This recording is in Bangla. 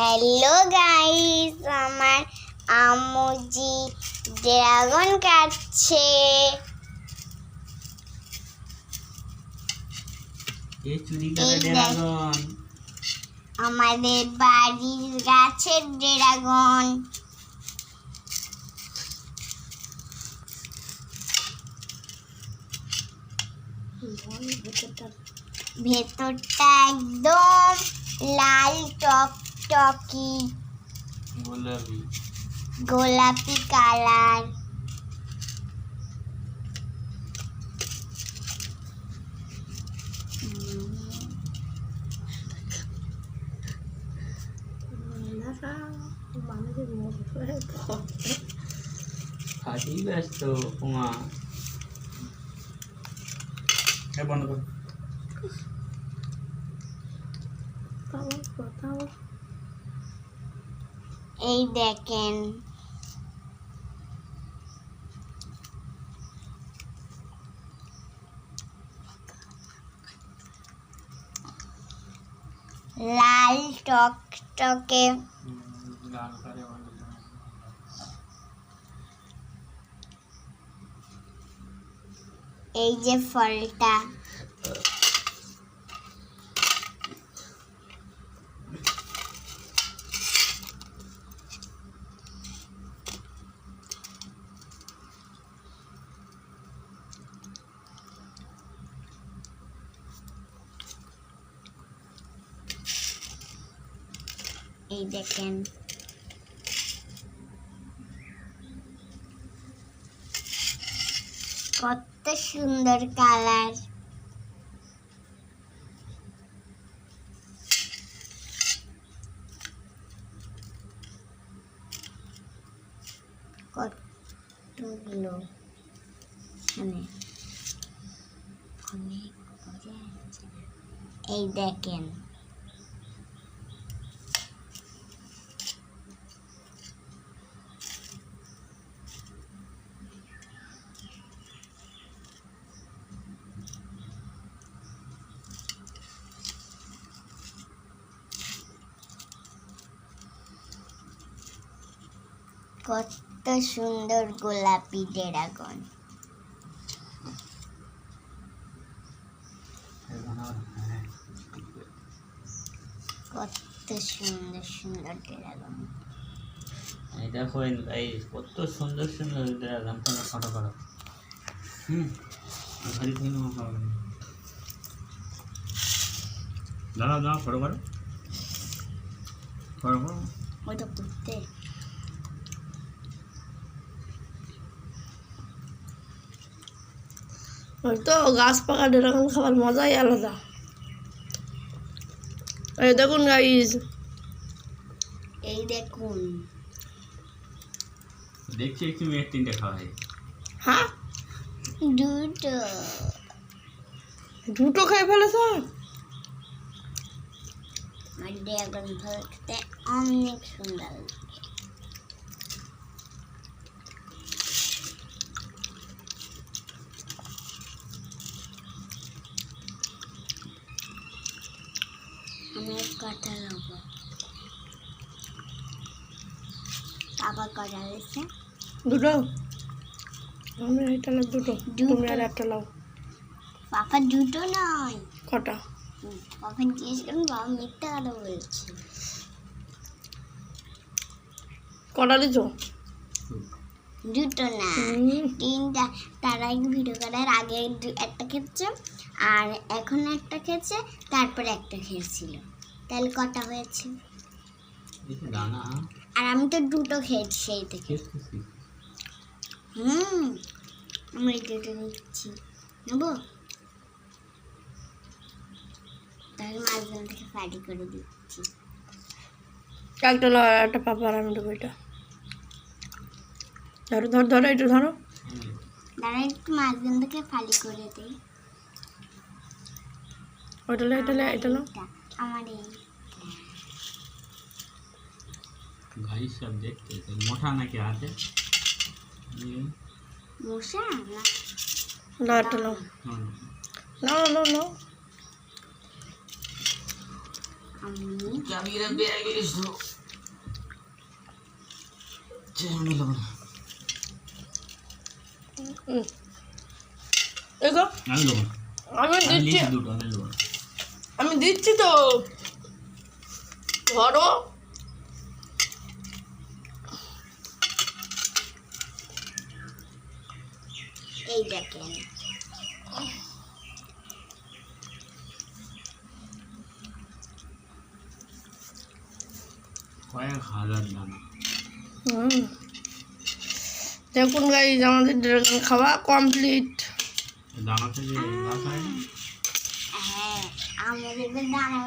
হ্যালো গাইস আমার আমুজি ড্রাগন কাটছে। আমাদের বাড়ির গাছের ড্রাগন। ভেতরটা একদম লাল টক টকি। গোলাপি। গোলাপি কালার। ফাটি ব্যস্ত উমা। বন্ধ কর। এই দেখেন লাল টক টকে গান করে বন্ধ কর। এই যে ফলটা এই দেখেন। কত সুন্দর কালার। কতগুলো? মানে এই দেখেন। কত সুন্দর গোলাপি ড্রাগন। কত সুন্দর সুন্দর ড্রাগন এই দেখো এই কত সুন্দর সুন্দর ড্রাগন তোমরা ফটো করো। হুম ঘড়ি থেকে নেওয়া হবে দাঁড়াও দাঁড়াও ফটো করো। করো। করো ওইটা করতে তো গাছ পাকা ড্রাগন খাবার মজাই আলাদা। এই দেখুন গাইজ এই দেখুন। দেখছি একটু মেয়ের তিনটে খাওয়া হয়? হ্যাঁ দুটো। দুটো খেয়ে ফেলেছ? আমার ড্রাগন ফল খেতে অনেক সুন্দর। কটা নেব বাবা কটা রয়েছে দুটো? আমি এটা লাগ দুটো। তুমি আর একটা লাও বাবা দুটো নয়। কটা? জিজ্ঞেস করুন বাবা মিথ্যা কথা বলছে। কটা দিছো? দুটো না। তিনটা। তার আগে ভিডিও করার আগে একটা খেয়েছে আর এখন একটা খেয়েছে তারপরে একটা খেয়েছিল তাহলে কটা হয়েছে। আর আমি তো দুটো খেয়েছি সেই থেকে। হুম আমি এই দুটো নিচ্ছি। নেব? তাহলে মাঝখান থেকে ফাড়ি করে দিচ্ছি। একটা একটা পাপা আর আমি দেবো এটা। ধরো ধরো ধরো একটু ধরো। দাঁড়া একটু মাঝখান থেকে ফালি করে দিই ওটা লো এটা লো এটা। লো এটা আমার এই ভাই সব দেখতে তো মোটা নাকি হাতে এই, মশা না লাও একটা লাও হুম। লাও লাও লাও আমি চাবিটা বেড়ে গেলিস তো আমি দেবো না হুম। দেখো আমি দিচ্ছি তো। ধরো। এই দেখেন। দেখুন গাইজ আমাদের ড্রাগন খাওয়া কমপ্লিট দানা থেকে গাছ হয় না হ্যাঁ আমাদের দানা